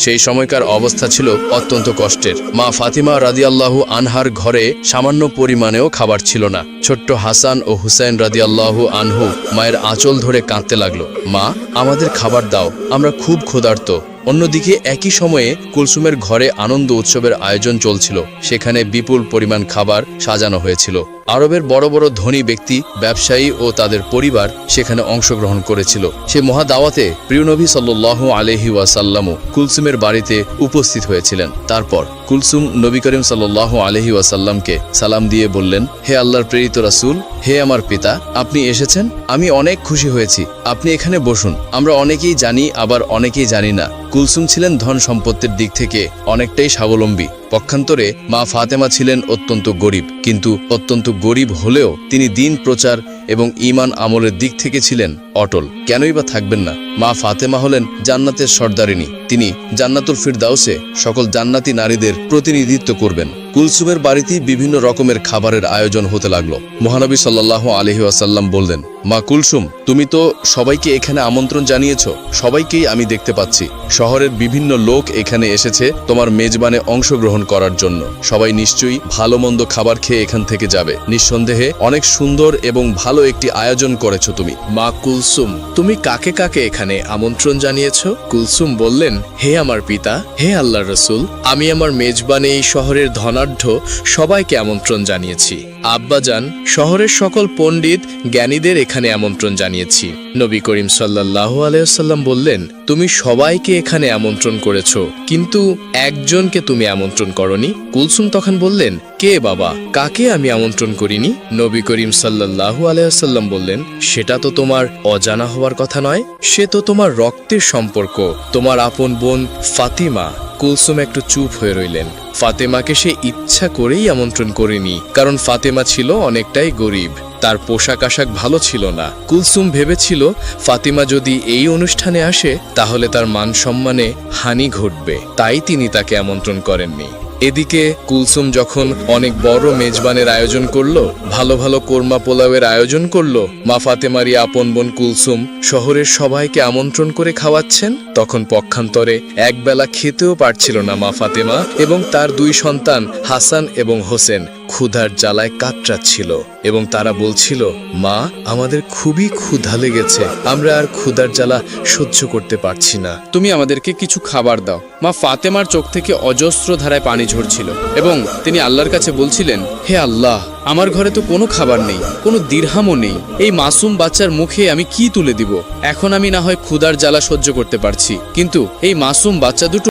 সেই সময়কার অবস্থা ছিল অত্যন্ত কষ্টের। মা ফাতিমা রাদিয়াল্লাহু আনহার ঘরে সামান্য পরিমাণেও খাবার ছিল না। ছোট্ট হাসান ও হুসাইন রাদিয়াল্লাহু আনহু মায়ের আঁচল ধরে কাঁদতে লাগল। মা, আমাদের খাবার দাও, আমরা খুব ক্ষুধার্ত। অন্যদিকে একই সময়ে কুলসুমের ঘরে আনন্দ উৎসবের আয়োজন চলছিল। সেখানে বিপুল পরিমাণ খাবার সাজানো হয়েছিল। আরবের বড় বড় ধনী ব্যক্তি, ব্যবসায়ী ও তাদের পরিবার সেখানে অংশগ্রহণ করেছিল। সে মহাদাওয়াতে প্রিয়নবী সাল্লু আলহি ওয়াসাল্লামও কুলসুমের বাড়িতে উপস্থিত হয়েছিলেন। তারপর কুলসুম নবী করিম সাল্লাহ আলহি ওয়াসাল্লামকে সালাম দিয়ে বললেন, হে আল্লাহর প্রেরিত রাসুল, হে আমার পিতা, আপনি এসেছেন? আমি অনেক খুশি হয়েছি। আপনি এখানে বসুন। আমরা অনেকেই জানি, আবার অনেকেই জানি না। কুলসুম ছিলেন ধন সম্পত্তির দিক থেকে অনেকটাই স্বাবলম্বী। পক্ষান্তরে মা ফাতেমা ছিলেন অত্যন্ত গরিব কিন্তু অত্যন্ত গরিব হলেও তিনি দিন প্রচার এবং ঈমান আমলের দিক থেকে ছিলেন অটল। কেনই বা থাকবেন না? মা ফাতেমা হলেন জান্নাতের সর্দারিনী। তিনি জান্নাতুল ফিরদাউসে সকল জান্নাতি নারীদের প্রতিনিধিত্ব করবেন। কুলসুমের বাড়িতেই বিভিন্ন রকমের খাবারের আয়োজন হতে লাগল। মহানবী সাল্লাহ আলহি আসাল্লাম বললেন, মা কুলসুম, তুমি তো সবাইকে এখানে আমন্ত্রণ জানিয়েছ। সবাইকেই আমি দেখতে পাচ্ছি। শহরের বিভিন্ন লোক এখানে এসেছে তোমার মেজবানে অংশগ্রহণ করার জন্য। সবাই নিশ্চয়ই ভালো মন্দ খাবার খেয়ে এখান থেকে যাবে। নিঃসন্দেহে অনেক সুন্দর এবং ভালো একটি আয়োজন করেছ তুমি। মা কুলসুম, তুমি কাকে কাকে এখানে আমন্ত্রণ জানিয়েছ? কুলসুম বললেন, হে আমার পিতা, হে আল্লাহ রসুল, আমি আমার মেজবানে এই শহরের ধনাঢ্য সবাইকে আমন্ত্রণ জানিয়েছি। আব্বাজান, শহরের সকল পণ্ডিত, জ্ঞানীদের এখানে আমন্ত্রণ জানিয়েছি। নবী করিম সাল্লাহ আলাইসাল্লাম বললেন, তুমি সবাইকে এখানে আমন্ত্রণ করেছ, কিন্তু একজনকে তুমি আমন্ত্রণ করনি? কুলসুম তখন বললেন, কে বাবা, কাকে আমি আমন্ত্রণ করিনি? নবী করিম সাল্লাহু আলাইসাল্লাম বললেন, সেটা তো তোমার অজানা হওয়ার কথা নয়, সে তো তোমার রক্তের সম্পর্ক। তোমার আপন বোন ফাতিমা কুলসুম একটু চুপ হয়ে রইলেন। ফাতেমাকে সে ইচ্ছা করেই আমন্ত্রণ করেনি, কারণ ফাতেমা ছিল অনেকটাই গরিব। তার পোশাক আশাক ভালো ছিল না। কুলসুম ভেবেছিল, ফাতিমা যদি এই অনুষ্ঠানে আসে, তাহলে তার মান সম্মানে হানি ঘটবে। তাই তিনি তাকে আমন্ত্রণ করেননি। এদিকে কুলসুম যখন অনেক বড় মেজবানের আয়োজন করল, ভালো ভালো কোরমা পোলাওয়ের আয়োজন করল, মা ফাতেমারি আপন বোন কুলসুম শহরের সবাইকে আমন্ত্রণ করে খাওয়াচ্ছেন, তখন পক্ষান্তরে একবেলা খেতেও পারছিল না মা ফাতেমা এবং তার দুই সন্তান হাসান এবং হোসেন। ক্ষুধার জ্বালায় কাতরাচ্ছিল এবং তারা বলছিল, মা, আমাদের খুবই ক্ষুধা লেগেছে। আমরা আর ক্ষুধার জ্বালা সহ্য করতে পারছি না। তুমি আমাদেরকে কিছু খাবার দাও। মা ফাতেমার চোখ থেকে অজস্র ধারায় পানি ঝরছিল এবং তিনি আল্লাহর কাছে বলছিলেন, হে আল্লাহ, আমার ঘরে তো কোনো খাবার নেই, কোনো দিরহামও নেই। এই মাসুম বাচ্চার মুখে আমি কি তুলে দিব? এখন আমি না হয় ক্ষুধার জ্বালা সহ্য করতে পারছি। কিন্তু এই মাসুম বাচ্চা দুটো